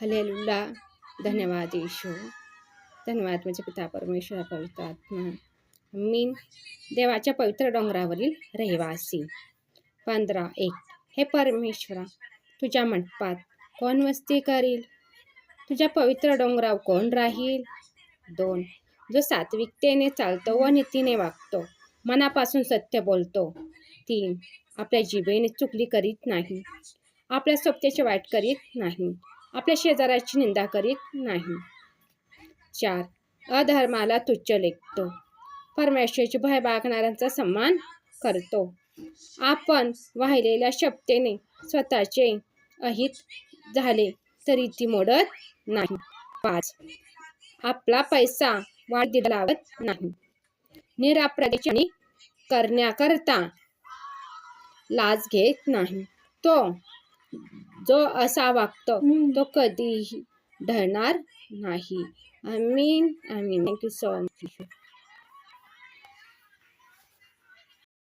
हलेलुल्ला धन्यवाद येशू धन्यवाद म्हणजे पिता परमेश्वर पवित्र आत्मा. मीन देवाच्या पवित्र डोंगरावरील रहिवासी. पंधरा एक. हे परमेश्वरा तुझ्या मंडपात कोण वस्ती करील? तुझ्या पवित्र डोंगराव कोण राहील? दोन. जो सात्विकतेने चालतो व नीतीने वागतो मनापासून सत्य बोलतो. तीन. आपल्या जिभेने चुकली करीत नाही. आपल्या स्वप्त्याचे वाईट करीत नाही. आपल्या शेजाऱ्याची निंदा करीत नाही. चार. अधर्माला तुच्छ लेखतो. परमेश्वराची भय बाळगणाऱ्यांचा सन्मान करतो. आपण वाहिलेल्या शब्देने स्वतःचे अहित झाले तरी ती मोडत नाही. पाच. आपला पैसा वाढ लावत नाही. निरापराधी करण्याकरता लाज घेत नाही. तो जो असा वागतो तो कधीही ढळणार नाही. आमीन आमीन. Thank you so much